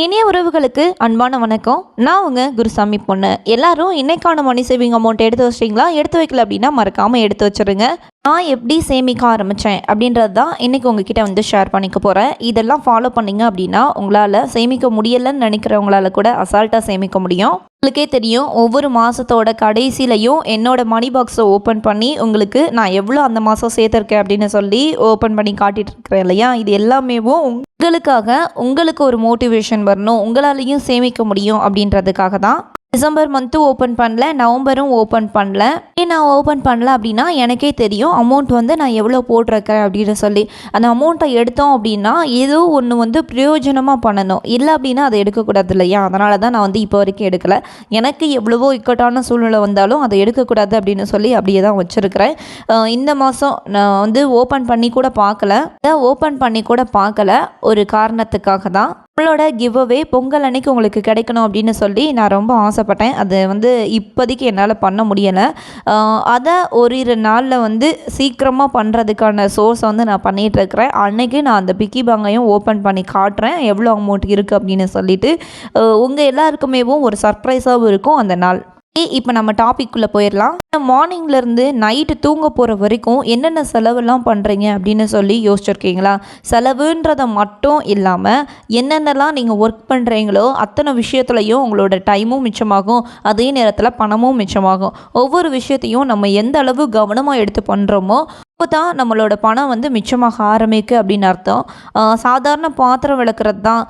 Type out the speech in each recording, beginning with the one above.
இனிய உறவுகளுக்கு அன்பான வணக்கம். நான் உங்கள் குருசாமி பொண்ணு. எல்லாரும் இன்னைக்கான மணி சேவிங் அமௌண்ட் எடுத்து வச்சிட்டிங்களா? எடுத்து வைக்கல அப்படின்னா மறக்காமல் எடுத்து வச்சுருங்க. நான் எப்படி சேமிக்க ஆரம்பித்தேன் அப்படின்றது தான் இன்றைக்கி உங்ககிட்ட வந்து ஷேர் பண்ணிக்க போகிறேன் இதெல்லாம் ஃபாலோ பண்ணிங்க அப்படின்னா உங்களால் சேமிக்க முடியலைன்னு நினைக்கிறவங்களால கூட அசால்ட்டாக சேமிக்க முடியும். உங்களுக்கே தெரியும் ஒவ்வொரு மாதத்தோட கடைசியிலையும் என்னோட மணி பாக்ஸை ஓப்பன் பண்ணி உங்களுக்கு நான் எவ்வளோ அந்த மாதம் சேர்த்துருக்கேன் அப்படின்னு சொல்லி ஓப்பன் பண்ணி காட்டிகிட்டு இருக்கிறேன் இல்லையா? இது எல்லாமேவும் உங்களுக்காக உங்களுக்கு ஒரு மோட்டிவேஷன் வரணும். உங்களாலையும் சேமிக்க முடியும் அப்படின்றதுக்காக தான். டிசம்பர் மந்த்து ஓப்பன் பண்ணல நவம்பரும் ஓப்பன் பண்ணல. ஏன் நான் ஓப்பன் பண்ணல அப்படின்னா எனக்கே தெரியும் அமௌண்ட் வந்து நான் எவ்வளோ போட்டிருக்கேன் அப்படின்னு சொல்லி. அந்த அமௌண்ட்டை எடுத்தோம் அப்படின்னா ஏதோ ஒன்று வந்து பிரயோஜனமாக பண்ணணும். இல்லை அப்படின்னா அதை எடுக்கக்கூடாது இல்லையா? அதனால தான் நான் வந்து இப்போ வரைக்கும் எடுக்கலை. எனக்கு எவ்வளவோ இக்கட்டான சூழ்நிலை வந்தாலும் அதை எடுக்கக்கூடாது அப்படின்னு சொல்லி அப்படியே தான் வச்சுருக்கிறேன். இந்த மாதம் நான் வந்து ஓப்பன் பண்ணி கூட பார்க்கல. ஓப்பன் பண்ணி கூட பார்க்கல. ஒரு காரணத்துக்காக தான். உங்களோட கிவ் அவே பொங்கல் அன்னைக்கு உங்களுக்கு கிடைக்கணும் அப்படின்னு சொல்லி நான் ரொம்ப ஆசைப்பட்டேன். அது வந்து இப்போதைக்கு என்னால் பண்ண முடியலை. அதை ஒரு இரு நாளில் வந்து சீக்கிரமாக பண்ணுறதுக்கான சோர்ஸ் வந்து நான் பண்ணிகிட்டு இருக்கிறேன் அன்றைக்கி நான் அந்த பிக்கி பேங்கையும் ஓப்பன் பண்ணி காட்டுறேன். எவ்வளோ அமௌண்ட் இருக்குது அப்படின்னு சொல்லிவிட்டு உங்கள் எல்லாருக்குமேவும் ஒரு சர்ப்ரைஸாகவும் இருக்கும் அந்த நாள். இப்போ நம்ம டாபிக்குள்ளே போயிடலாம் மார்னிங்லேருந்து நைட்டு தூங்க போகிற வரைக்கும் என்னென்ன செலவெல்லாம் பண்ணுறீங்க அப்படின்னு சொல்லி யோசிச்சிருக்கீங்களா? செலவுன்றதை மட்டும் இல்லாமல் என்னென்னலாம் நீங்கள் ஒர்க் பண்ணுறீங்களோ அத்தனை விஷயத்துலையும் உங்களோட டைமும் மிச்சமாகும். அதே நேரத்தில் பணமும் மிச்சமாகும். ஒவ்வொரு விஷயத்தையும் நம்ம எந்த அளவு கவனமாக எடுத்து பண்ணுறோமோ அப்போ தான் நம்மளோட பணம் வந்து மிச்சமாக ஆரம்பிக்கு அப்படின்னு அர்த்தம். சாதாரண பாத்திரம் விளக்குறது தான்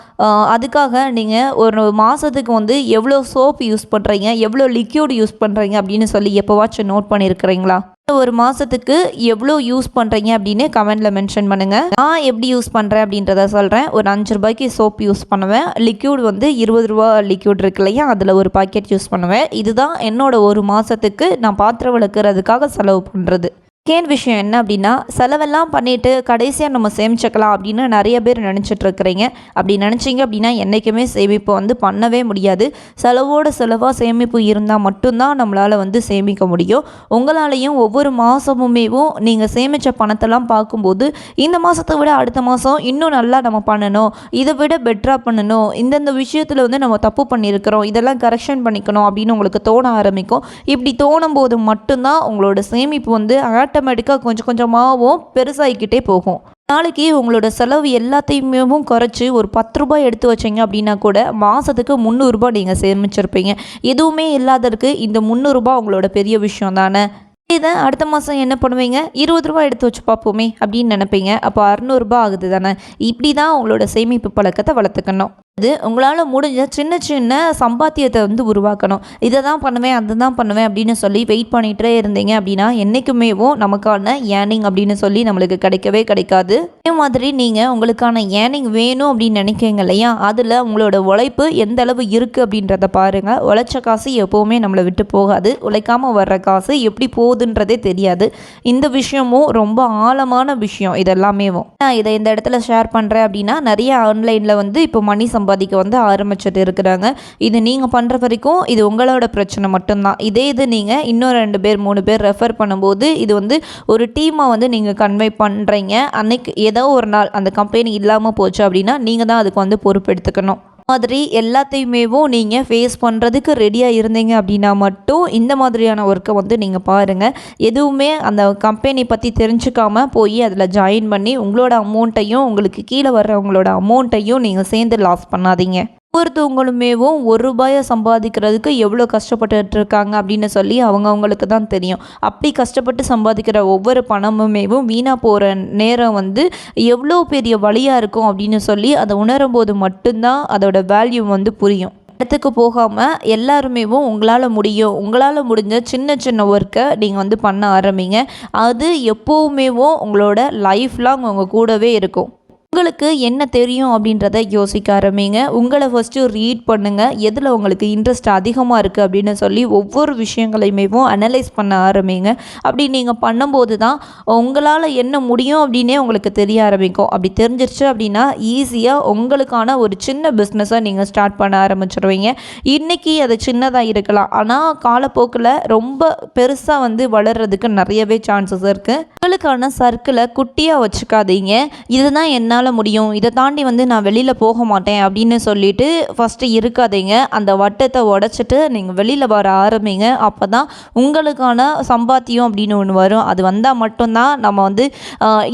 அதுக்காக நீங்கள் ஒரு மாதத்துக்கு வந்து எவ்வளோ சோப் யூஸ் பண்ணுறீங்க எவ்வளோ லிக்யூட் யூஸ் பண்ணுறீங்க அப்படின்னு சொல்லி எப்போவாச்சும் நோட் பண்ணியிருக்கிறீங்களா ஒரு மாதத்துக்கு எவ்வளோ யூஸ் பண்ணுறீங்க அப்படின்னு கமெண்டில் மென்ஷன் பண்ணுங்கள் நான் எப்படி யூஸ் பண்ணுறேன் அப்படின்றத சொல்கிறேன் ஒரு அஞ்சு ரூபாய்க்கு சோப் யூஸ் பண்ணுவேன். லிக்யூட் வந்து இருபது ரூபா லிக்யூட் இருக்கு இல்லையா அதில் ஒரு பாக்கெட் யூஸ் பண்ணுவேன். இதுதான் என்னோட ஒரு மாதத்துக்கு நான் பாத்திரம் விளக்குறதுக்காக செலவு பண்ணுறது செகண்ட் விஷயம் என்ன அப்படின்னா செலவெல்லாம் பண்ணிட்டு கடைசியாக நம்ம சேமிச்சுக்கலாம் அப்படின்னு நிறைய பேர் நினச்சிட்ருக்கிறீங்க அப்படி நினச்சிங்க அப்படின்னா என்றைக்குமே சேமிப்பு வந்து பண்ணவே முடியாது. செலவோட செலவாக சேமிப்பு இருந்தால் மட்டும்தான் நம்மளால் வந்து சேமிக்க முடியும். உங்களாலையும் ஒவ்வொரு மாதமுமேவும் நீங்கள் சேமித்த பணத்தெல்லாம் பார்க்கும்போது இந்த மாதத்தை விட அடுத்த மாதம் இன்னும் நல்லா நம்ம பண்ணணும். இதை விட பெட்டராக பண்ணணும். இந்தந்த விஷயத்தில் வந்து நம்ம தப்பு பண்ணியிருக்கிறோம். இதெல்லாம் கரெக்ஷன் பண்ணிக்கணும் அப்படின்னு உங்களுக்கு தோண ஆரம்பிக்கும். இப்படி தோணும் போது மட்டும்தான் உங்களோட சேமிப்பு வந்து ஆட்டோமேட்டிக்காக கொஞ்சம் கொஞ்சமாகவும் பெருசாகிக்கிட்டே போகும். நாளைக்கு உங்களோட செலவு எல்லாத்தையுமே குறைச்சி ஒரு பத்து ரூபாய் எடுத்து வச்சீங்க அப்படின்னா கூட மாதத்துக்கு முந்நூறுரூபா நீங்கள் சேமிச்சிருப்பீங்க. எதுவுமே இல்லாததுக்கு இந்த முந்நூறுரூபா உங்களோட பெரிய விஷயம் தானே இதை அடுத்த மாதம் என்ன பண்ணுவீங்க? இருபது ரூபா எடுத்து வச்சு பார்ப்போமே அப்படின்னு நினைப்பீங்க. அப்போ அறநூறுபா ஆகுது தானே இப்படி தான் உங்களோட சேமிப்பு பழக்கத்தை வளர்த்துக்கணும். அது உங்களால் முடிஞ்ச சின்ன சின்ன சம்பாத்தியத்தை வந்து உருவாக்கணும். இதை தான் பண்ணுவேன் அதை தான் பண்ணுவேன் அப்படின்னு சொல்லி வெயிட் பண்ணிகிட்டே இருந்தீங்க அப்படின்னா என்றைக்குமேவும் நமக்கான ஏர்னிங் அப்படின்னு சொல்லி நம்மளுக்கு கிடைக்கவே கிடைக்காது. அதே மாதிரி நீங்கள் உங்களுக்கான ஏர்னிங் வேணும் அப்படின்னு நினைக்கிறீங்க இல்லையா? அதில் உங்களோட உழைப்பு எந்த அளவு இருக்குது அப்படின்றத பாருங்கள் உழைச்ச காசு எப்போவுமே நம்மளை விட்டு போகாது. உழைக்காமல் வர்ற காசு எப்படி போகுதுன்றதே தெரியாது. இந்த விஷயமும் ரொம்ப ஆழமான விஷயம் இதெல்லாமேவும் நான் இதை இந்த இடத்துல ஷேர் பண்ணுறேன் அப்படின்னா நிறைய ஆன்லைனில் வந்து இப்போ மணி சம்பாதிக்க வந்து ஆரம்பிச்சுட்டு இருக்கிறாங்க. இது நீங்கள் பண்ணுற வரைக்கும் இது உங்களோட பிரச்சனை மட்டும்தான். இதே இது நீங்கள் இன்னும் ரெண்டு பேர் மூணு பேர் ரெஃபர் பண்ணும்போது இது வந்து ஒரு டீமாக வந்து நீங்கள் கன்வே பண்ணுறீங்க அன்னைக்கு ஏதோ ஒரு நாள் அந்த கம்பெனி இல்லாமல் போச்சு அப்படின்னா நீங்கள் தான் அதுக்கு வந்து பொறுப்பெடுத்துக்கணும். மாதிரி எல்லாத்தையுமேவும் நீங்கள் ஃபேஸ் பண்ணுறதுக்கு ரெடியாக இருந்தீங்க அப்படின்னா மட்டும் இந்த மாதிரியான ஒர்க்கை வந்து நீங்கள் பாருங்கள் எதுவுமே அந்த கம்பெனி பற்றி தெரிஞ்சுக்காமல் போய் அதில் ஜாயின் பண்ணி உங்களோட அமௌண்ட்டையும் உங்களுக்கு கீழே வர்றவங்களோட அமௌண்ட்டையும் நீங்கள் சேர்ந்து லாஸ் பண்ணாதீங்க. ஒவ்வொருத்தவங்களுமேவும் ஒரு ரூபாயை சம்பாதிக்கிறதுக்கு எவ்வளோ கஷ்டப்பட்டு இருக்காங்க அப்படின்னு சொல்லி அவங்க அவங்களுக்கு தான் தெரியும். அப்படி கஷ்டப்பட்டு சம்பாதிக்கிற ஒவ்வொரு பணமுமேவும் வீணாக போகிற நேரம் வந்து எவ்வளோ பெரிய வழியாக இருக்கும் அப்படின்னு சொல்லி அதை உணரும் போது மட்டும்தான் அதோட வேல்யூ வந்து புரியும். இடத்துக்கு போகாமல் எல்லாருமேவும் உங்களால் முடியும் உங்களால் முடிஞ்ச சின்ன சின்ன ஒர்க்கை நீங்கள் வந்து பண்ண ஆரம்பிங்க. அது எப்போவுமேவும் உங்களோட லைஃப் லாங் உங்கள் கூடவே இருக்கும். உங்களுக்கு என்ன தெரியும் அப்படின்றத யோசிக்க ஆரம்பிங்க. உங்களை ஃபஸ்ட்டு ரீட் பண்ணுங்கள் எதில் உங்களுக்கு இன்ட்ரெஸ்ட் அதிகமாக இருக்குது அப்படின்னு சொல்லி ஒவ்வொரு விஷயங்களையுமே அனலைஸ் பண்ண ஆரம்பிங்க. அப்படி நீங்கள் பண்ணும்போது தான் உங்களால் என்ன முடியும் அப்படின்னே உங்களுக்கு தெரிய ஆரம்பிக்கும். அப்படி தெரிஞ்சிருச்சு அப்படின்னா ஈஸியாக உங்களுக்கான ஒரு சின்ன பிஸ்னஸை நீங்கள் ஸ்டார்ட் பண்ண ஆரம்பிச்சிடுவீங்க இன்றைக்கி அது சின்னதாக இருக்கலாம். ஆனால் காலப்போக்கில் ரொம்ப பெருசாக வந்து வளர்கிறதுக்கு நிறையவே சான்சஸ் இருக்குது உங்களுக்கான சர்க்கிளை குட்டியாக வச்சுக்காதீங்க. இதுதான் என்னால் என்னால் முடியும்? இதை தாண்டி வந்து நான் வெளியில் போக மாட்டேன் அப்படின்னு சொல்லிட்டு ஃபஸ்ட்டு இருக்காதீங்க. அந்த வட்டத்தை உடச்சிட்டு நீங்கள் வெளியில் வர ஆரம்பிங்க. அப்போ தான் உங்களுக்கான சம்பாத்தியம் அப்படின்னு ஒன்று வரும். அது வந்தால் மட்டும்தான் நம்ம வந்து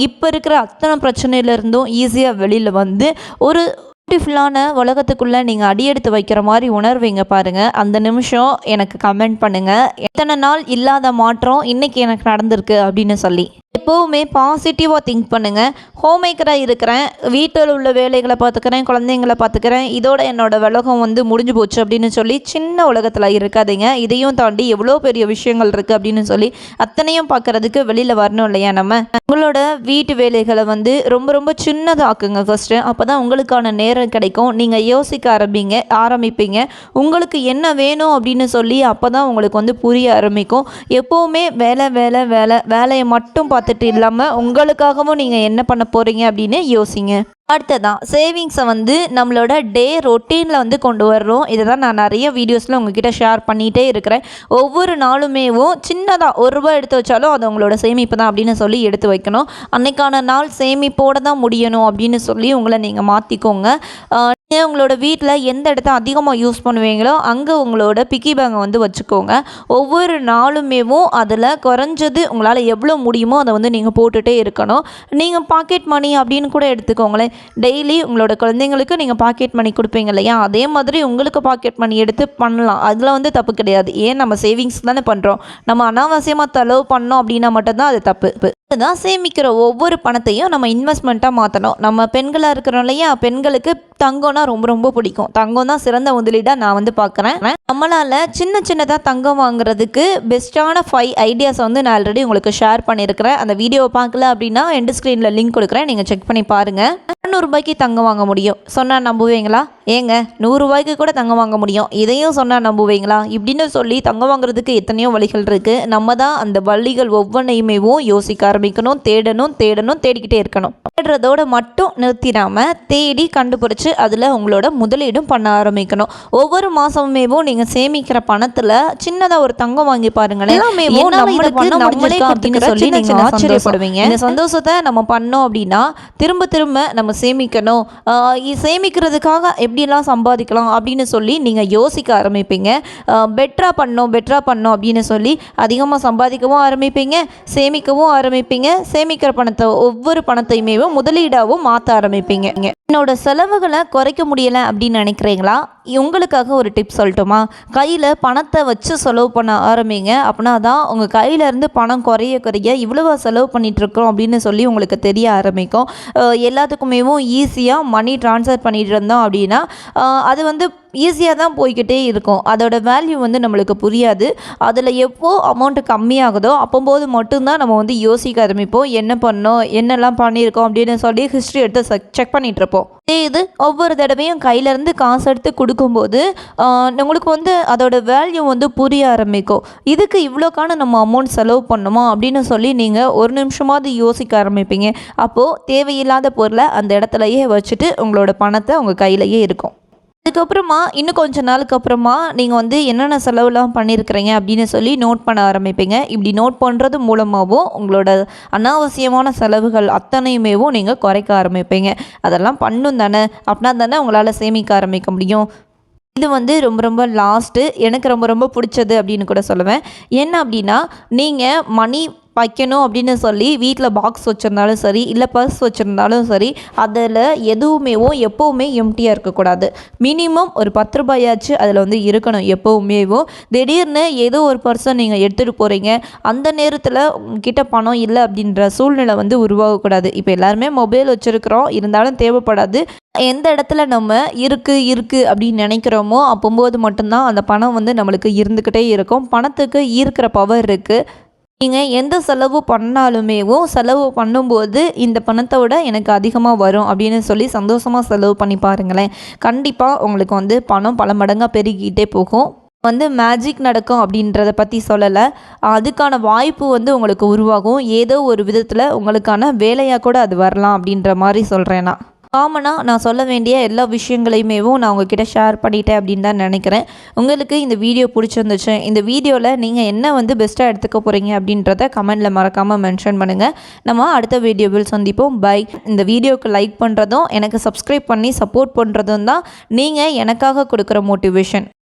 இப்போ இருக்கிற அத்தனை பிரச்சனையிலேருந்தும் ஈஸியாக வெளியில் வந்து ஒரு பியூட்டிஃபுல்லான உலகத்துக்குள்ளே நீங்கள் அடியெடுத்து வைக்கிற மாதிரி உணர்வீங்க பாருங்கள் அந்த நிமிஷம் எனக்கு கமெண்ட் பண்ணுங்கள் எத்தனை நாள் இல்லாத மாற்றம் இன்றைக்கி எனக்கு நடந்திருக்கு அப்படின்னு சொல்லி. எப்போவுமே பாசிட்டிவாக திங்க் பண்ணுங்கள் ஹோம் மேக்கராக இருக்கிறேன். வீட்டில் உள்ள வேலைகளை பார்த்துக்கிறேன். குழந்தைங்கள பார்த்துக்கிறேன். இதோட என்னோடய உலகம் வந்து முடிஞ்சு போச்சு அப்படின்னு சொல்லி சின்ன உலகத்தில் இருக்காதீங்க. இதையும் தாண்டி எவ்வளோ பெரிய விஷயங்கள் இருக்குது அப்படின்னு சொல்லி அத்தனையும் பார்க்குறதுக்கு வெளியில் வரணும் இல்லையா நம்ம? உங்களோட வீட்டு வேலைகளை வந்து ரொம்ப ரொம்ப சின்னதாக்குங்க ஃபஸ்ட்டு அப்போ தான் உங்களுக்கான நேரம் கிடைக்கும். நீங்கள் யோசிக்க ஆரம்பிங்க ஆரம்பிப்பீங்க. உங்களுக்கு என்ன வேணும் அப்படின்னு சொல்லி அப்போ தான் உங்களுக்கு வந்து புரிய ஆரம்பிக்கும். எப்போவுமே வேலை வேலை வேலை வேலையை மட்டும் பார்த்துட்டு இல்லாமல் உங்களுக்காகவும் நீங்கள் என்ன பண்ண போகிறீங்க அப்படின்னு யோசிங்க. அடுத்ததான் சேவிங்ஸை வந்து நம்மளோட டே ரொட்டீனில் வந்து கொண்டு வர்றோம். இதை தான் நான் நிறைய வீடியோஸில் உங்ககிட்ட ஷேர் பண்ணிகிட்டே இருக்கிறேன். ஒவ்வொரு நாளுமேவும் சின்னதாக ஒரு ரூபா எடுத்து வச்சாலும் அது உங்களோட சேமிப்பு தான் அப்படின்னு சொல்லி எடுத்து வைக்கணும். அன்னைக்கான நாள் சேமிப்போடு தான் முடியணும் அப்படின்னு சொல்லி உங்களை நீங்கள் மாற்றிக்கோங்க நீங்கள் உங்களோட வீட்டில் எந்த இடத்த அதிகமாக யூஸ் பண்ணுவீங்களோ அங்கே உங்களோட பிக்கி பேங்கை வந்து வச்சுக்கோங்க. ஒவ்வொரு நாளுமேவும் அதில் குறைஞ்சது உங்களால் எவ்வளோ முடியுமோ அதை வந்து நீங்கள் போட்டுகிட்டே இருக்கணும். நீங்கள் பாக்கெட் மணி அப்படின்னு கூட எடுத்துக்கோங்களேன். டெய்லி உங்களோட குழந்தைங்களுக்கு நீங்கள் பாக்கெட் மணி கொடுப்பீங்க இல்லையா? அதே மாதிரி உங்களுக்கு பாக்கெட் மணி எடுத்து பண்ணலாம். அதில் வந்து தப்பு கிடையாது. ஏன் நம்ம சேவிங்ஸ் தானே பண்ணுறோம் நம்ம அனாவசியமாக செலவு பண்ணோம் அப்படின்னா மட்டும்தான் அது தப்பு. தான் சேமிக்கிற ஒவ்வொரு பணத்தையும் நம்ம இன்வெஸ்ட்மெண்ட்டாக மாற்றணும் நம்ம பெண்களாக இருக்கிறோம் இல்லையா? பெண்களுக்கு தங்கம்னா ரொம்ப ரொம்ப பிடிக்கும். தங்கம் தான் சிறந்த முதலீடாக நான் வந்து பார்க்குறேன் நம்மளால் சின்ன சின்னதாக தங்கம் வாங்குறதுக்கு பெஸ்ட்டான ஃபைவ் ஐடியாஸ் வந்து நான் ஆல்ரெடி உங்களுக்கு ஷேர் பண்ணியிருக்கிறேன். அந்த வீடியோவை பார்க்கல அப்படின்னா எண்டு ஸ்க்ரீனில் லிங்க் கொடுக்குறேன். நீங்கள் செக் பண்ணி பாருங்கள் இரநூறுபாய்க்கு தங்கம் வாங்க முடியும். சொன்னால் நம்புவீங்களா? ஏங்க நூறுரூபாய்க்கு கூட தங்கம் வாங்க முடியும். இதையும் சொன்னால் நம்புவீங்களா? இப்படின்னு சொல்லி தங்கம் வாங்குறதுக்கு எத்தனையோ வழிகள் இருக்குது நம்ம தான் அந்த வழிகள் ஒவ்வொன்றையுமேவும் யோசிக்க ஆரம்பிக்கணும் தேடணும் தேடணும் தேடிக்கிட்டே இருக்கணும். தேடுறதோட மட்டும் நிறுத்திடாமல் தேடி கண்டுபிடிச்சி அதில் உங்களோட முதலீடும் பண்ண ஆரம்பிக்கணும். ஒவ்வொரு மாதமுமேவும் நீங்கள் சேமிக்கிற பணத்தில் சின்னதாக ஒரு தங்கம் வாங்கி பாருங்களேன். நம்மளே அப்படின்னு சொல்லி நீங்கள் ஆச்சரியப்படுவீங்க. இந்த சந்தோஷத்தை நம்ம பண்ணோம் அப்படின்னா திரும்ப திரும்ப நம்ம சேமிக்கணும். சேமிக்கிறதுக்காக எப்படிலாம் சம்பாதிக்கலாம் அப்படின்னு சொல்லி நீங்கள் யோசிக்க ஆரம்பிப்பீங்க. பெட்டராக பண்ணோம் பெட்டராக பண்ணோம் அப்படின்னு சொல்லி அதிகமாக சம்பாதிக்கவும் ஆரம்பிப்பீங்க சேமிக்கவும் ஆரம்பிப்பீங்க சேமிக்கிற பணத்தை ஒவ்வொரு பணத்தையுமே முதலீடாகவும் மாற்ற ஆரம்பிப்பீங்க. என்னோட செலவுகளை குறைக்க முடியலை அப்படின்னு நினைக்கிறீங்களா? உங்களுக்காக ஒரு டிப் சொல்லட்டுமா? கையில் பணத்தை வச்சு செலவு பண்ண ஆரம்பிங்க. அப்படின்னா தான் உங்கள் கையிலேருந்து பணம் குறைய குறைய இவ்வளோவா செலவு பண்ணிகிட்ருக்கோம் அப்படின்னு சொல்லி உங்களுக்கு தெரிய ஆரம்பிக்கும். எல்லாத்துக்குமே மிகவும் ஈஸியாக மணி ட்ரான்ஸ்ஃபர் பண்ணிகிட்டு இருந்தோம் அப்படின்னா அது வந்து ஈஸியாக தான் போய்கிட்டே இருக்கும். அதோட வேல்யூ வந்து நம்மளுக்கு புரியாது. அதில் எப்போ அமௌண்ட்டு கம்மியாகுதோ அப்போம்போது மட்டும்தான் நம்ம வந்து யோசிக்க ஆரம்பிப்போம். என்ன பண்ணோம்? என்னெல்லாம் பண்ணியிருக்கோம்? அப்படின்னு சொல்லி ஹிஸ்ட்ரி எடுத்து செக் பண்ணிகிட்டு இருப்போம். இது ஒவ்வொரு தடவையும் கையிலேருந்து காசு எடுத்து கொடுக்கும்போது உங்களுக்கு வந்து அதோட வேல்யூ வந்து புரிய ஆரம்பிக்கும். இதுக்கு இவ்வளோக்கான நம்ம அமௌண்ட் செலவு பண்ணுமா? அப்படின்னு சொல்லி நீங்கள் ஒரு நிமிஷமாவது யோசிக்க ஆரம்பிப்பீங்க. அப்போது தேவையில்லாத பொருளை அந்த இடத்துலையே வச்சுட்டு உங்களோட பணத்தை உங்கள் கையிலையே இருக்கும். அதுக்கப்புறமா இன்னும் கொஞ்ச நாளுக்கு அப்புறமா நீங்கள் வந்து என்னென்ன செலவுலாம் பண்ணியிருக்கிறீங்க அப்படின்னு சொல்லி நோட் பண்ண ஆரம்பிப்பீங்க. இப்படி நோட் பண்ணுறது மூலமாகவும் உங்களோட அனாவசியமான செலவுகள் அத்தனையுமேவும் நீங்கள் குறைக்க ஆரம்பிப்பீங்க. அதெல்லாம் பண்ணும் தானே? அப்படின்னா தானே உங்களால் சேமிக்க ஆரம்பிக்க முடியும். இது வந்து ரொம்ப ரொம்ப லாஸ்ட்டு எனக்கு ரொம்ப ரொம்ப பிடிச்சது அப்படின்னு கூட சொல்லுவேன். என்ன அப்படின்னா நீங்கள் மணி வைக்கணும் அப்படின்னு சொல்லி வீட்டில் பாக்ஸ் வச்சுருந்தாலும் சரி இல்லை பர்ஸ் வச்சுருந்தாலும் சரி அதில் எதுவுமேவும் எப்போவுமே எம்டியாக இருக்கக்கூடாது மினிமம் ஒரு பத்து ரூபாயாச்சு அதில் வந்து இருக்கணும் எப்போவுமேவும் திடீர்னு ஏதோ ஒரு பர்சன் நீங்கள் எடுத்துகிட்டு போகிறீங்க அந்த நேரத்தில் கிட்ட பணம் இல்லை அப்படின்ற சூழ்நிலை வந்து உருவாகக்கூடாது இப்போ எல்லாருமே மொபைல் வச்சுருக்குறோம் இருந்தாலும் தேவைப்படாது. எந்த இடத்துல நம்ம இருக்குது இருக்குது அப்படின்னு நினைக்கிறோமோ அப்போம்போது மட்டும்தான் அந்த பணம் வந்து நம்மளுக்கு இருந்துக்கிட்டே இருக்கும். பணத்துக்கு ஈர்க்கிற பவர் இருக்குது நீங்கள் எந்த செலவு பண்ணாலுமேவும் செலவு பண்ணும்போது இந்த பணத்தை விட எனக்கு அதிகமாக வரும் அப்படின்னு சொல்லி சந்தோஷமாக செலவு பண்ணி பாருங்களேன். கண்டிப்பாக உங்களுக்கு வந்து பணம் பல மடங்காக பெருகிக்கிட்டே போகும். வந்து மேஜிக் நடக்கும் அப்படின்றத பற்றி சொல்லலை. அதுக்கான வாய்ப்பு வந்து உங்களுக்கு உருவாகும். ஏதோ ஒரு விதத்தில் உங்களுக்கான வேலையாக கூட அது வரலாம் அப்படின்ற மாதிரி சொல்கிறேன் நான். காமனாக நான் சொல்ல வேண்டிய எல்லா விஷயங்களையுமேவும் நான் உங்ககிட்ட ஷேர் பண்ணிட்டேன் அப்படின்னு தான் நினைக்கிறேன். உங்களுக்கு இந்த வீடியோ பிடிச்சிருந்துச்சு இந்த வீடியோவில் நீங்கள் என்ன வந்து பெஸ்ட்டாக எடுத்துக்க போகிறீங்க அப்படின்றத கமெண்டில் மறக்காமல் மென்ஷன் பண்ணுங்கள் நம்ம அடுத்த வீடியோவில் சந்திப்போம். பை இந்த வீடியோவுக்கு லைக் பண்ணுறதும் எனக்கு சப்ஸ்கிரைப் பண்ணி சப்போர்ட் பண்ணுறதும் தான் நீங்கள் எனக்காக கொடுக்குற மோட்டிவேஷன்